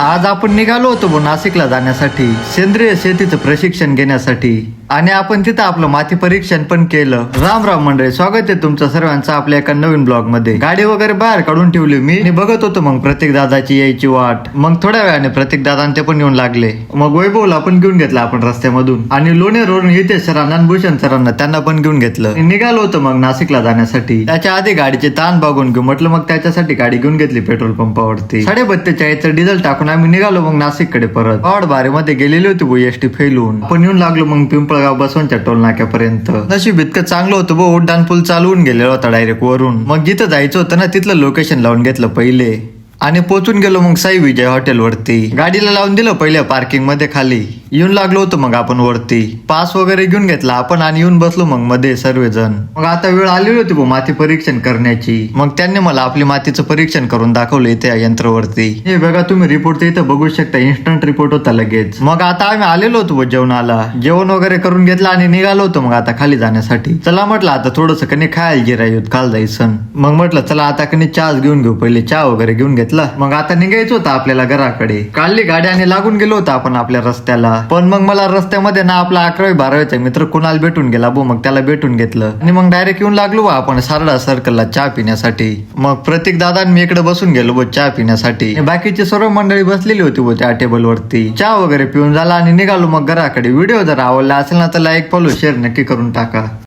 आज आपण निघालो होतो बुवा नाशिकला जाण्यासाठी. सेंद्रिय शेतीचं प्रशिक्षण घेण्यासाठी. आणि आपण तिथं आपलं माती परीक्षण पण केलं. राम राम मंडळी स्वागत आहे तुमचं सर्वांचं आपल्या एका नवीन ब्लॉगमध्ये गाडी वगैरे बाहेर काढून ठेवली मी आणि बघत होतो मग प्रत्येक दादाची यायची वाट. मग थोड्या वेळाने प्रत्येक दादा ते पण येऊन लागले. मग वैभवला पण घेऊन घेतला आपण रस्त्यामधून. आणि लोणेरवरून येते सरांना भूषण सरांना त्यांना पण घेऊन घेतलं. निघालो होतो मग नाशिकला जाण्यासाठी. त्याच्या आधी गाडीचे ताण बघून घेऊ म्हटलं मग त्याच्यासाठी गाडी घेऊन घेतली पेट्रोल पंपावरती. साडे बत्तेचाळीसचं डिझेल टाकून आम्ही निघालो मग नाशिककडे परत. पवाड बारे मध्ये गेलेली होती एस एसटी फेलून. पण येऊन लागलो मग पिंपळगाव बसवनच्या टोल नाक्यापर्यंत नशीब इतकं चांगलं होतं बो उड्डाण पूल चालवून गेलेला होता डायरेक्ट वरून. मग जिथं जायचं होतं ना तिथलं लोकेशन लावून घेतलं पहिले. आणि पोचून गेलो मग साई विजय हॉटेलवरती. गाडीला लावून दिलं पहिल्या पार्किंगमध्ये खाली. येऊन लागलो होतो मग आपण वरती. पास वगैरे घेऊन घेतला आपण आणि येऊन बसलो मग मध्ये सर्वजण. मग आता वेळ आलेली होती माती परीक्षण करण्याची. मग त्यांनी मला आपली मातीचं परीक्षण करून दाखवलं इथे या यंत्रावरती. हे बघा तुम्ही रिपोर्ट इथं बघू शकता इन्स्टंट रिपोर्ट होता लगेच. मग आता आम्ही आलेलो होतो जेवणाला. जेवण वगैरे करून घेतलं आणि निघालो होतो मग आता खाली जाण्यासाठी. चला म्हटलं आता थोडस कणी खायला जिरायत काल जायचं मग म्हटलं चला आता कणी चहाच घेऊन घेऊ पहिले चहा वगैरे घेऊन घेत घेतला. मग आता निघायचं होतं आपल्याला घराकडे. काढली गाडी आणि लागून गेलो होतो आपण आपल्या रस्त्याला. पण मग मला रस्त्यामध्ये ना आपला अकरावी बारावीचा मित्र कुणाला भेटून गेला बो मग त्याला भेटून घेतलं. आणि मग डायरेक्ट येऊन लागलो आपण सारडा सर्कलला चहा पिण्यासाठी. मग प्रत्येक दादा मी इकडे बसून गेलो बो चहा पिण्यासाठी. बाकीची सर्व मंडळी बसलेली होती बो त्या टेबल वरती. चहा वगैरे पिऊन झाला आणि निघालो मग घराकडे. व्हिडिओ जर आवडला असेल ना तर लाईक फॉलो शेअर नक्की करून टाका.